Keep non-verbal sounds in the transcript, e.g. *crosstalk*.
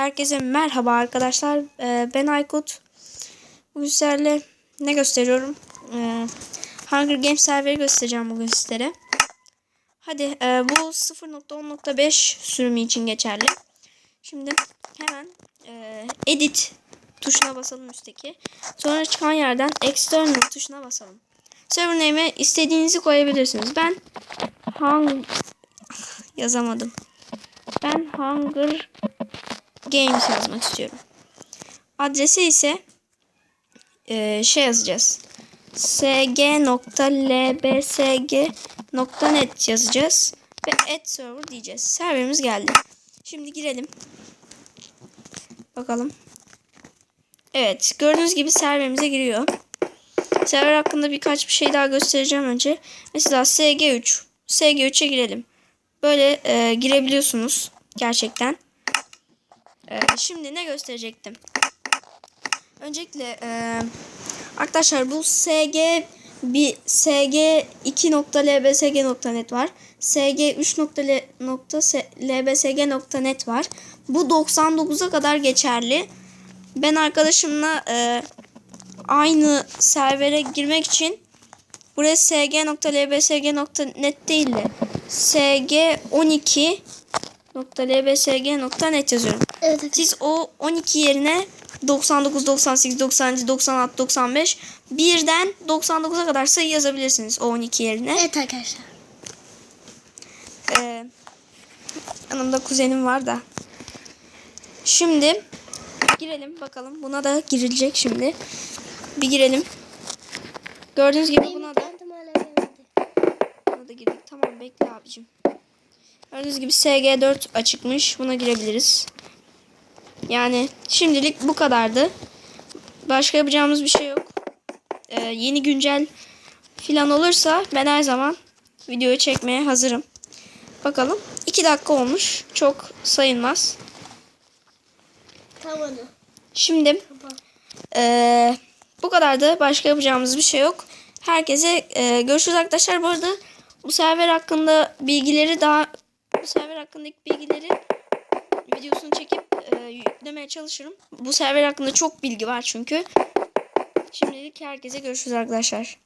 Herkese merhaba arkadaşlar. Ee, ben Aykut. Bugün sizlerle ne gösteriyorum? Ee, Hunger Games serveri göstereceğim bugün sizlere. Hadi e, bu 0.10.5 sürümü için geçerli. Şimdi hemen e, edit tuşuna basalım üstteki. Sonra çıkan yerden external tuşuna basalım. Server name'e istediğinizi koyabilirsiniz. Ben hang *laughs* yazamadım. Ben Hunger Games yazmak istiyorum. Adresi ise e, şey yazacağız. sg.lbsg.net yazacağız. Ve add server diyeceğiz. Serverimiz geldi. Şimdi girelim. Bakalım. Evet. Gördüğünüz gibi serverimize giriyor. Server hakkında birkaç bir şey daha göstereceğim önce. Mesela SG3. SG3'e girelim. Böyle e, girebiliyorsunuz. Gerçekten. E, şimdi ne gösterecektim? Öncelikle e, arkadaşlar bu SG bir sg2.lbsg.net var. sg3.lbsg.net var. Bu 99'a kadar geçerli. Ben arkadaşımla e, aynı servere girmek için buraya sg.lbsg.net değil de sg12.lbsg.net yazıyorum. Evet, Siz o 12 yerine 99, 98, 97, 96, 95 birden 99'a kadar sayı yazabilirsiniz o 12 yerine. evet arkadaşlar. Ee, yanımda kuzenim var da. Şimdi girelim bakalım. Buna da girilecek şimdi. Bir girelim. Gördüğünüz gibi buna da buna da girdik. Tamam bekle abicim. Gördüğünüz gibi SG4 açıkmış. Buna girebiliriz. Yani şimdilik bu kadardı. Başka yapacağımız bir şey yok. Ee, yeni güncel filan olursa ben her zaman videoyu çekmeye hazırım. Bakalım. 2 dakika olmuş. Çok sayılmaz. Tamam. Şimdi eee, bu kadardı. Başka yapacağımız bir şey yok. Herkese eee, görüşürüz arkadaşlar. Bu arada bu server hakkında bilgileri daha bu server hakkındaki bilgileri videosunu çekip eee, yüklemeye çalışırım. Bu server hakkında çok bilgi var çünkü. Şimdilik herkese görüşürüz arkadaşlar.